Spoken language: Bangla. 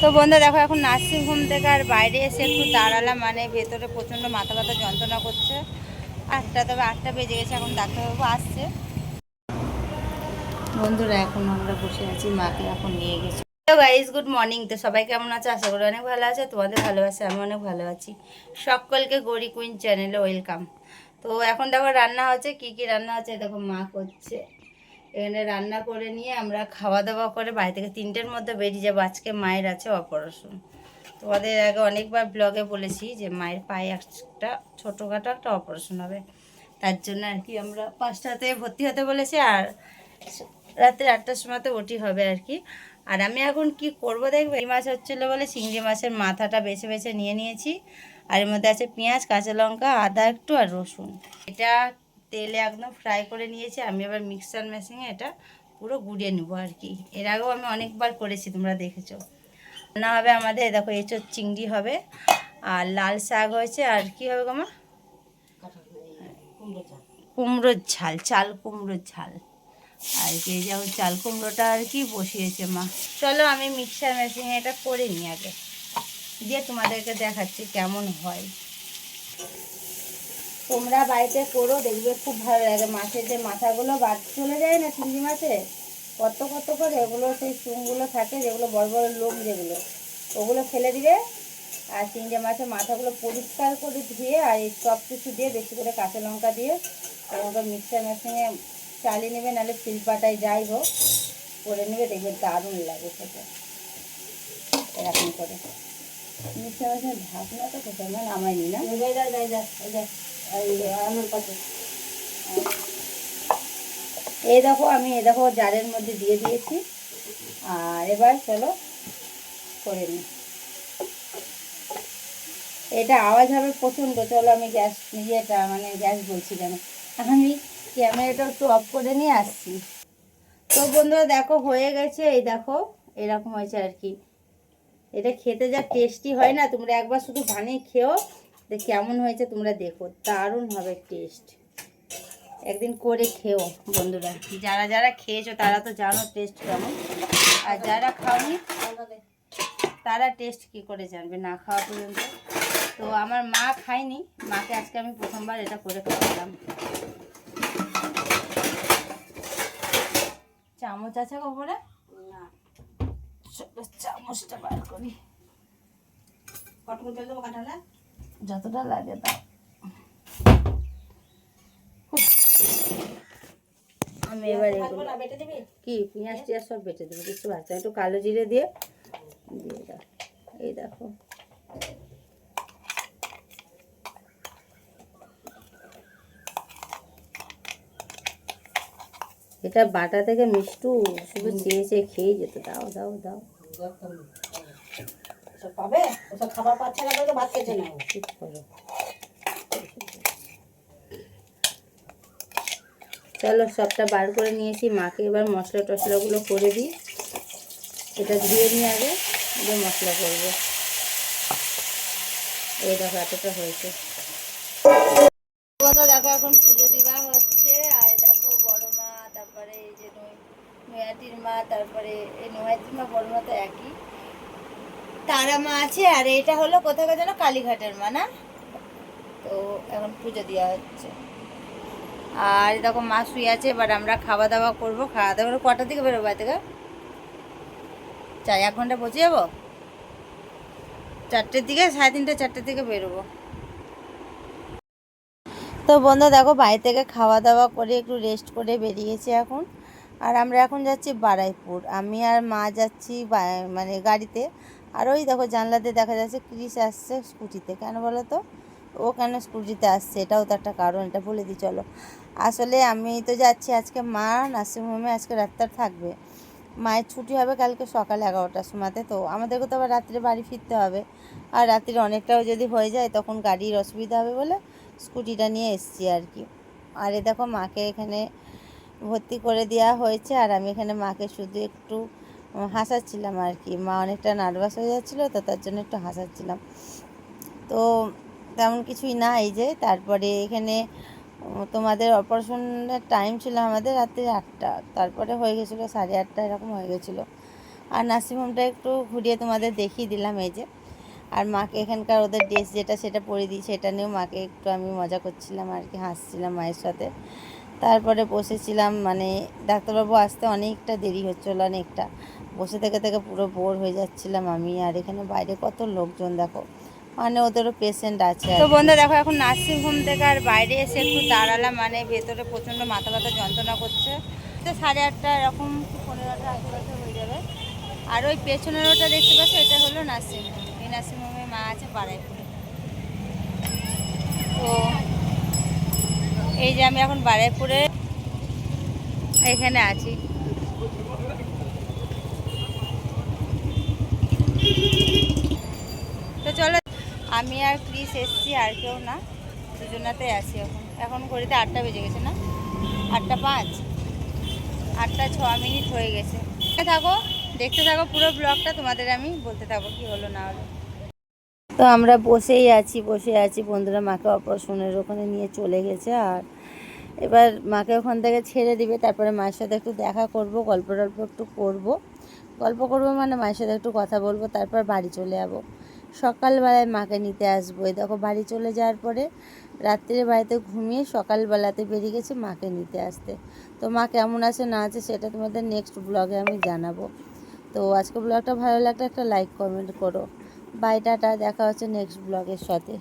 তো বন্ধু দেখো, এখন নার্সিং হোম থেকে আর বাইরে এসে একটু দাঁড়ালাম। মানে ভেতরে প্রচণ্ড মাথা ব্যথা, যন্ত্রণা করছে। আটটা, তবে আটটা বেজে গেছে, এখন ডাক্তারবাবু আসছে। বন্ধুরা, এখন আমরা বসে আছি, মাকে এখন নিয়ে গেছি। হ্যালো গাইজ গুড মর্নিং তো সবাই কেমন আছে? আশা করি অনেক ভালো আছে, তোমাদের ভালো আছে আমি অনেক ভালো আছি। সকলকে গৌরী কুইন চ্যানেলে ওয়েলকাম তো এখন দেখো, রান্না হচ্ছে, কি কি রান্না হচ্ছে, দেখো মা করছে। এখানে রান্না করে নিয়ে আমরা খাওয়া দাওয়া করে বাড়ি থেকে তিনটের মধ্যে বেরিয়ে যাব। আজকে মায়ের আছে অপারেশন। তোমাদের আগে অনেকবার ব্লগে বলেছি যে মায়ের পায়ে একটা ছোটোখাটো একটা অপারেশন হবে। তার জন্য আর কি আমরা পাঁচটাতে ভর্তি হতে বলেছি আর রাত্রে আটটার সময়তে ওটি হবে আর কি। আর আমি এখন কি করব দেখবে? এই মাছ হচ্ছিল বলে চিংড়ি মাছের মাথাটা বেছে বেছে নিয়ে নিয়েছি। আর এর মধ্যে আছে পেঁয়াজ, কাঁচা লঙ্কা, আদা একটু আর রসুন। এটা তেলে একদম ফ্রাই করে নিয়েছি আমি আবার মিক্সার মেশিনে এটা পুরো গুড়িয়ে নেব আর কি। এর আগেও আমি অনেকবার করেছি তোমরা দেখেছ। না হবে আমাদের দেখো এঁচোর চিংড়ি হবে আর লাল শাক হয়েছে আর কি হবে গমা কুমড়োর ঝাল চাল কুমড়োর ঝাল। আর কি যেমন চাল কুমড়োটা আর কি বসিয়েছে মা। চলো আমি মিক্সার মেশিনে এটা করে নিই আগে। দিয়ে তোমাদেরকে দেখাচ্ছি কেমন হয়। তোমরা বাড়িতে করো, দেখবে খুব ভালো লাগে। মাছের যে মাথাগুলো বাদ চলে যায় না চিংড়ি মাছে, কত কত করে ওগুলো সেই চুনগুলো থাকে, যেগুলো বড় বড় লোক যেগুলো, ওগুলো ফেলে দিবে। আর চিংড়ি মাছের মাথাগুলো পরিষ্কার করে ধুয়ে আর এই সব কিছু দিয়ে বেশি করে কাঁচা লঙ্কা দিয়ে ওটা মিক্সার মেশিনে চালিয়ে নেবে, নাহলে শিলপাটায় যাই হোক, করে নেবে, দেখবে দারুণ লাগে সেটা এরকম করে। মিক্সার মেশিনের তো কোথায়? না নামাইনি না পাশে এই দেখো, আমি এ দেখো জারের মধ্যে দিয়ে দিয়েছি। আর এবার চলো করে নিই। এটা আওয়াজ হবে প্রচণ্ড, চলো আমি গ্যাস ইয়েটা মানে গ্যাস বলছি কেন? আমি ক্যামেরাটা একটু অফ করে নিয়ে আসছি। তো বন্ধুরা, দেখো, হয়ে গেছে। এই দেখো, এরকম হয়েছে আর কি। এটা খেতে যা টেস্টি হয় না, তোমরা একবার শুধু বানিয়ে যে কেমন হয়েছে তোমরা দেখো দারুণ হবে টেস্ট একদিন করে খেও বন্ধুরা। যারা যারা খেয়েছো তারা তো জানো টেস্ট কেমন। আর যারা খাওনি তারা টেস্ট কি করে জানবে না খাওয়া পর্যন্ত। তো আমার মা খায়নি মাকে আজকে আমি প্রথমবার এটা করে খাওয়ালাম। চামচ আছে খবরে না। চলো চামচটা বার করি। যতটা লাগে দাও আমি এবার এগুলো কি পেঁয়াজ টিয়াজ সব বেটে দেবো বুঝতে পারছ একটু কালো জিরে দিয়ে দিয়ে দাও এই দেখো এটা বাটা থেকে মিষ্টু শুধু চেয়ে চেয়ে খেয়ে যেত দাও দাও দাও পাবে? ওসব খাবার পাচ্ছে না বলে ভাত খেতে না চলো সবটা বার করে নিয়েছি। মাকে এবার মশলা টশলাগুলো করে দিই। এটা ধুয়ে নিয়ে আগে এবার মশলা করব। এই দেখো এতটা হয়েছে। দেখো এখন পুজো দিবা হচ্ছে। আর দেখো বড় মা তারপরে এই যে নৈ- নৈহাটির মা তারপরে এই নৈহাটির মা বড় মা তো একই। তারা মা আছে, আর এটা হলো কোথায় যেন? কালীঘাটের মা, না? তো এখন পুজো দেওয়া হচ্ছে। আর দেখো, মা শুয়ে আছে, এবার আমরা খাওয়া দাওয়া করব। খাওয়া দাওয়া করে কটার দিকে বেরোবো বাড়ি থেকে চার, এক ঘণ্টা পৌঁছে যাব? চারটের দিকে, সাড়ে তিনটে, চারটের দিকে বেরোবো। তো বন্ধু, দেখো, বাড়ি থেকে খাওয়া দাওয়া করে একটু রেস্ট করে বেরিয়েছি এখন। আর আমরা এখন যাচ্ছি বারাইপুর। আমি আর মা যাচ্ছি মানে গাড়িতে। আর ওই দেখো জানলাতে দেখা যাচ্ছে ক্রিস আসছে স্কুটিতে। কেন বলো তো? ও কেন স্কুটিতে আসছে? এটাও তো একটা কারণ, এটা বলে দিই, চলো। আসলে আমি তো যাচ্ছি আজকে মা নার্সিংহোমে, আজকে রাত্রে থাকবে। মায়ের ছুটি হবে কালকে সকাল এগারোটার সময়তে, তো আমাদেরকে তো আবার রাত্রে বাড়ি ফিরতে হবে। আর রাত্রির অনেকটাও যদি হয়ে যায়, তখন গাড়ির অসুবিধা হবে বলে স্কুটিটা নিয়ে এসছি আর কি। আর এ দেখো মাকে এখানে ভর্তি করে দেওয়া হয়েছে, আর আমি এখানে মাকে শুধু একটু হাসাচ্ছিলাম আর কি। মা অনেকটা নার্ভাস হয়ে যাচ্ছিল, তো তার জন্য একটু হাসাচ্ছিলাম। তো তেমন কিছুই না, এই যে তারপরে এখানে তোমাদের অপারেশনের টাইম ছিল আমাদের রাত্রি আটটা, তারপরে হয়ে গেছিল সাড়ে আটটা, এরকম হয়ে গেছিল। আর নার্সিংহোমটা একটু ঘুরিয়ে তোমাদের দেখিয়ে দিলাম এই যে। আর মাকে এখানকার ওদের ড্রেস যেটা সেটা পরে দিই, সেটা নিয়েও মাকে একটু আমি মজা করছিলাম আর কি, হাসছিলাম মায়ের সাথে। তারপরে বসেছিলাম মানে ডাক্তারবাবু আসতে অনেকটা দেরি হচ্ছিল, অনেকটা। বসে থেকে থেকে পুরো বোর হয়ে যাচ্ছিলাম আমি। আর এখানে বাইরে কত লোকজন দেখো। মানে ওদেরও পেশেন্ট আছে তো বন্ধু দেখো এখন নার্সিং হোম থেকে আর বাইরে এসে একটু দাঁড়ালাম। মানে ভেতরে প্রচণ্ড মাথা ব্যথা যন্ত্রণা করছে। তো সাড়ে আটটা এরকম পনেরোটা আশেপাশে হয়ে যাবে। আর ওই পেছনের ওটা দেখতে পাচ্ছ এটা হলো নার্সিং হোম। এই নার্সিং হোমে মা আছে বারাইপুরে। তো এই যে আমি এখন বারাইপুরে এখানে আছি তো চলো আমি আর ক্রিস এসছি, আর কেউ না। দুজনাতেই আছি এখন। এখন ঘড়িতে আটটা বেজে গেছে না? আটটা পাঁচ। আটটা ছ মিনিট হয়ে গেছে। থাকো, দেখতে থাকো পুরো ব্লগটা, তোমাদের আমি বলতে থাকব কি হলো না হলো। তো আমরা বসেই আছি বসে আছি। বন্ধুরা মাকে অপারেশনের ওখানে নিয়ে চলে গেছে, আর এবার মাকে ওখান থেকে ছেড়ে দিবে। তারপরে মায়ের সাথে একটু দেখা করব, গল্প টল্প একটু করব। গল্প করব মানে মায়ের সাথে একটু কথা বলব, তারপর বাড়ি চলে যাব। সকালবেলায় মাকে নিতে আসব। এই দেখো বাড়ি চলে যাওয়ার পরে রাত্রে বাড়িতে ঘুমিয়ে সকালবেলাতে বেরিয়ে গেছি মাকে নিতে আসতে। তো মা কেমন আছে, না আছে সেটা তোমাদের নেক্সট ব্লগে আমি জানাব। তো আজকে ব্লগটা ভালো লাগলে একটা লাইক কমেন্ট করো। বাইটাটা দেখা হচ্ছে নেক্সট ব্লগের সাথে।